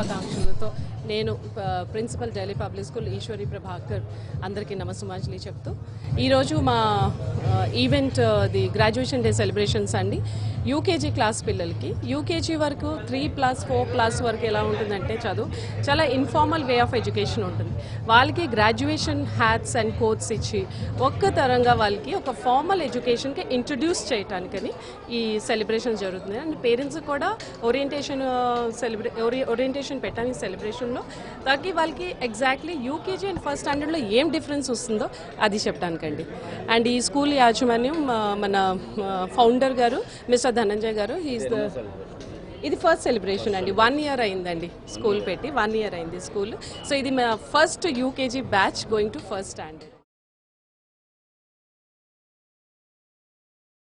あダンスと నేను principal Delhi public school Eshwari Prabhakar అందరికీ నమస్సుమాంజలి చెప్తూ ఈరోజు మా event the graduation day celebrations అండి. యూకేజీ క్లాస్ పిల్లలకి యూకేజీ వరకు త్రీ ప్లస్ ఫోర్ ప్లస్ వరకు ఎలా ఉంటుందంటే చదువు చాలా ఇన్ఫార్మల్ వే ఆఫ్ ఎడ్యుకేషన్ ఉంటుంది. వాళ్ళకి గ్రాడ్యుయేషన్ హ్యాట్స్ అండ్ కోట్స్ ఇచ్చి ఒక్క తరంగా వాళ్ళకి ఒక ఫార్మల్ ఎడ్యుకేషన్కి ఇంట్రడ్యూస్ చేయటానికని ఈ సెలబ్రేషన్ జరుగుతుంది. అండ్ పేరెంట్స్ కూడా ఓరియంటేషన్ సెలబ్రే ఓరియంటేషన్ పెట్టడానికి సెలబ్రేషన్లో తగ్గి వాళ్ళకి ఎగ్జాక్ట్లీ యూకేజీ అండ్ ఫస్ట్ స్టాండర్డ్లో ఏం డిఫరెన్స్ వస్తుందో అది చెప్పడానికండి. అండ్ ఈ స్కూల్ యాజమాన్యం మన ఫౌండర్ గారు మిస్టర్ ధనంజయ్ గారు హీఈస్ ద ఇది ఫస్ట్ సెలబ్రేషన్ అండి. వన్ ఇయర్ అయిందండి స్కూల్ పెట్టి వన్ ఇయర్ అయింది స్కూల్ సో ఇది మా first UKG batch going to first standard